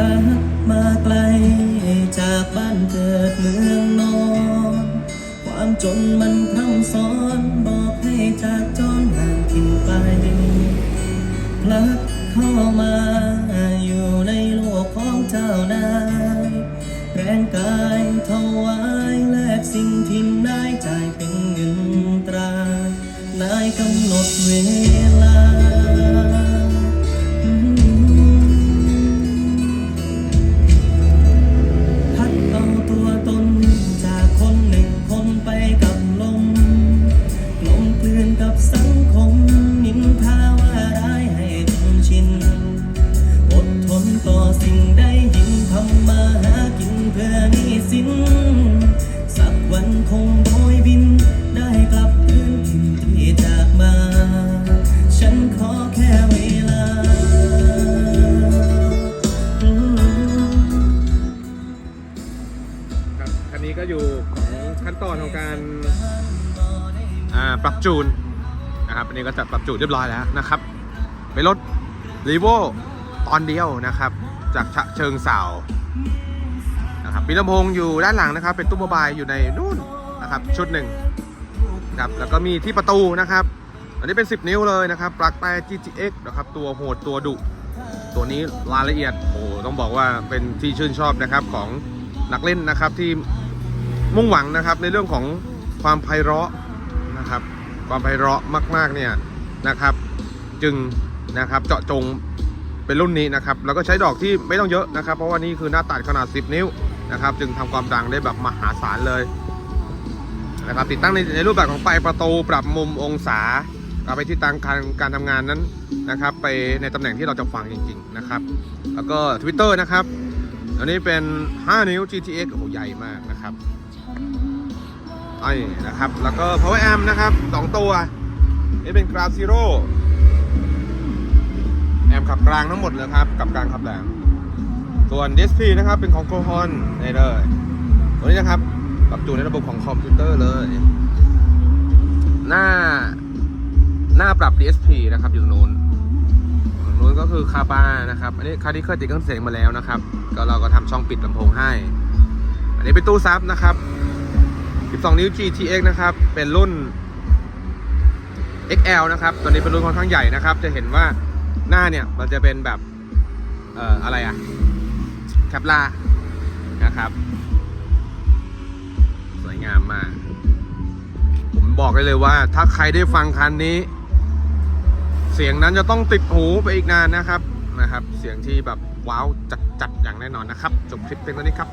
ลัดมาไกล จากบ้านเกิดเมืองนอน ความจนมันพร่ำสอนบอกให้จากจนห่างถิ่นไปพลัดเข้ามาอยู่ในโลกของเจ้านายแรงกายถวายแลกสิ่งที่นายจ่ายเป็นเงินตรานายกำหนดเวล สินสักวันคงโบยบิน ได้กลับคืนถิ่นที่จากมา ฉันขอแค่เวลา ครับคันนี้ก็อยู่ของขั้นตอนของการอ่าปรับจูนนะครับอันนี้ก็จะปรับจูนเรียบร้อยแล้วนะครับเป็นรถรีโวตอนเดียวนะครับ จากฉะเชิงเสา นะครับมีลำโพงอยู่ด้านหลังนะครับ เป็นตู้โมบายอยู่ในนู่นนะครับชุดหนึ่งนะครับแล้วก็มีที่ประตูนะครับ อันนี้เป็น 10 นิ้วเลยนะครับปลั๊กแต่ GTX นะครับตัวโหดตัวดุ ตัวนี้รายละเอียดโอ้ต้องบอกว่าเป็นที่ชื่นชอบนะครับของนักเล่นนะครับที่มุ่งหวังนะครับในเรื่องของความไพเราะนะครับ ความไพเราะมากๆเนี่ยนะครับ จึงนะครับเจาะจงเป็นรุ่นนี้นะครับ แล้วก็ใช้ดอกที่ไม่ต้องเยอะนะครับ เพราะว่านี่คือหน้าตัดขนาด 10 นิ้ว นะครับ จึงทำความดังได้แบบมหาศาลเลยนะครับติดตั้งในในรูปแบบของไฟประตูปรับมุมองศาเอาไปที่ตั้งการการทำงานนั้นนะครับ ไปในตำแหน่งที่เราจะฟังจริง ๆนะครับ แล้วก็ Twitter นะครับอันนี้เป็น 5 นิ้ว GTX โอ้โหใหญ่มากนะครับไอ้นะครับ แล้วก็ Power Amp นะครับ 2 ตัวนี่เป็น Ground Zero แอมขับกลางทั้งหมดเลยครับ กับกลารขับแหลม ส่วน DSP นะครับเป็นของ c o h o n นี่เลยตัวนี้นะครับปรับจูนในระบบของคอมพิวเตอร์เลย หน้าหน้าปรับ DSP นะครับอยู่ตรงนู้นฝั่งนู้นก็คือคาบ้านะครับ อันนี้คาที่เคยติดเครื่องเสียงมาแล้วนะครับ ก็เราก็ทำช่องปิดลำโพงให้ อันนี้เป็นตู้ซับนะครับ 12 นิ้ว GTX นะครับ เป็นรุ่น XL นะครับ ตัวนี้เป็นรุ่นค่อนข้างใหญ่นะครับ จะเห็นว่าหน้าเนี่ยมันจะเป็นแบบ เอ่ออะไรอะ แคปลานะครับ สวยงามมาก ผมบอกได้เลยว่า ถ้าใครได้ฟังคันนี้ เสียงนั้นจะต้องติดหูไปอีกนานนะครับนะครับ เสียงที่แบบว้าวจัดๆอย่างแน่นอนนะครับ จบคลิปเพียงเท่านี้ครับ